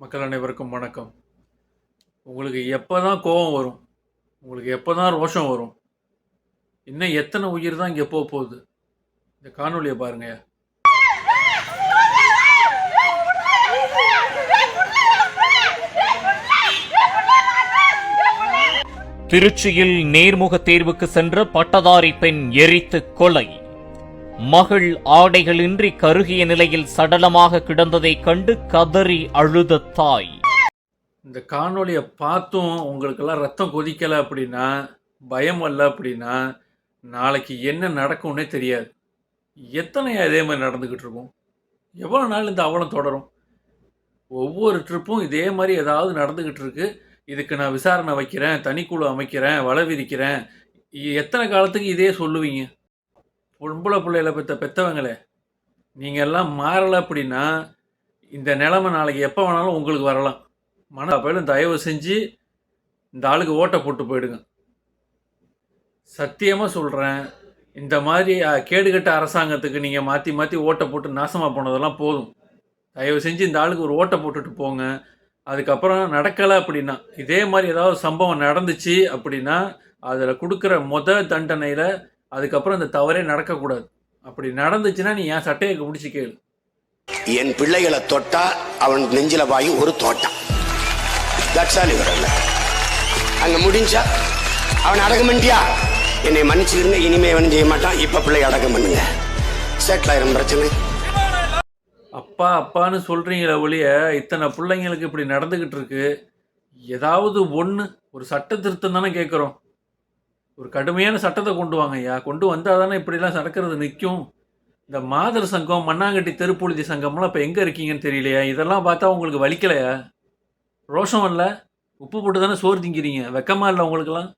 மக்கள் அனைவருக்கும் வணக்கம். உங்களுக்கு எப்போ தான் கோபம் வரும் உங்களுக்கு எப்போ தான் ரோஷம் வரும் இன்னும் எத்தனை உயிர் தான் இங்கே போக போகுது? இந்த காணொலியை பாருங்க. திருச்சியில் நேர்முக தேர்வுக்கு சென்ற பட்டதாரி பெண் எரித்து கொலை. மகள் ஆடைகளின்றி கருகிய நிலையில் சடலமாக கிடந்ததை கண்டு கதறி அழுத தாய். இந்த காணொலியை பார்த்தும் உங்களுக்கெல்லாம் ரத்தம் கொதிக்கலை அப்படின்னா பயம் வரல அப்படின்னா நாளைக்கு என்ன நடக்கும்னே தெரியாது. எத்தனை இதே மாதிரி நடந்துக்கிட்டு இருக்கும். எவ்வளோ நாள் இந்த அவலம் தொடரும்? ஒவ்வொரு ட்ரிப்பும் இதே மாதிரி ஏதாவது நடந்துக்கிட்டு இருக்கு. இதுக்கு நான் விசாரணை வைக்கிறேன் தனிக்குழு அமைக்கிறேன் வலை விரிக்கிறேன். எத்தனை காலத்துக்கு இதே சொல்லுவீங்க? பொம்பளை பிள்ளைகளை பெற்ற பெற்றவங்களே நீங்கள் எல்லாம் மாறலை அப்படின்னா இந்த நிலமை நாளைக்கு எப்போ வேணாலும் உங்களுக்கு வரலாம். மன பயிலும் தயவு செஞ்சு இந்த ஆளுக்கு ஓட்டை போட்டு போயிடுங்க. சத்தியமாக சொல்கிறேன் இந்த மாதிரி கேடுகட்ட அரசாங்கத்துக்கு நீங்கள் மாற்றி மாற்றி ஓட்டை போட்டு நாசமாக போனதெல்லாம் போதும். தயவு செஞ்சு இந்த ஆளுக்கு ஒரு ஓட்டை போட்டுட்டு போங்க. அதுக்கப்புறம் நடக்கலை அப்படின்னா இதே மாதிரி ஏதாவது சம்பவம் நடந்துச்சு அப்படின்னா அதில் கொடுக்குற முத தண்டனையில் அதுக்கப்புறம் இந்த தவறே நடக்கக்கூடாது. அப்படி நடந்துச்சுன்னா நீ என் சட்டையை பிடிச்சி கேளு. என் பிள்ளைகளை தொட்டா அவன் நெஞ்சில வாயு ஒரு தோட்டம். தட்சாலி வரல அங்க முடிஞ்சா அவன் அடக்கம் பண்ணிட்டியா? என்னை மன்னிச்சிருந்த இனிமே அவன் செய்ய மாட்டான். இப்ப பிள்ளை அடக்கம் பண்ணுங்க. செட்டில் ஆயிரம் பிரச்சனை அப்பா அப்பான்னு சொல்கிறீங்களே ஒழிய இத்தனை பிள்ளைங்களுக்கு இப்படி நடந்துக்கிட்டு இருக்கு. ஏதாவது ஒன்று ஒரு சட்ட திருத்தம் தானே கேட்குறோம் ஒரு கடுமையான சட்டத்தை கொண்டு வாங்க ஐயா. கொண்டு வந்தால் தானே இப்படிலாம் நடக்கிறது நிற்கும் இந்த மாதர் சங்கம் மண்ணாங்கட்டி தெருப்புழுதி சங்கம்லாம் இப்போ எங்கே இருக்கீங்கன்னு தெரியலையா? இதெல்லாம் பார்த்தா உங்களுக்கு வலிக்கலையா? ரோஷம் இல்லை? உப்பு போட்டு தானே சோறு திங்கிறீங்க. வெக்கமா இல்லை உங்களுக்கெல்லாம்?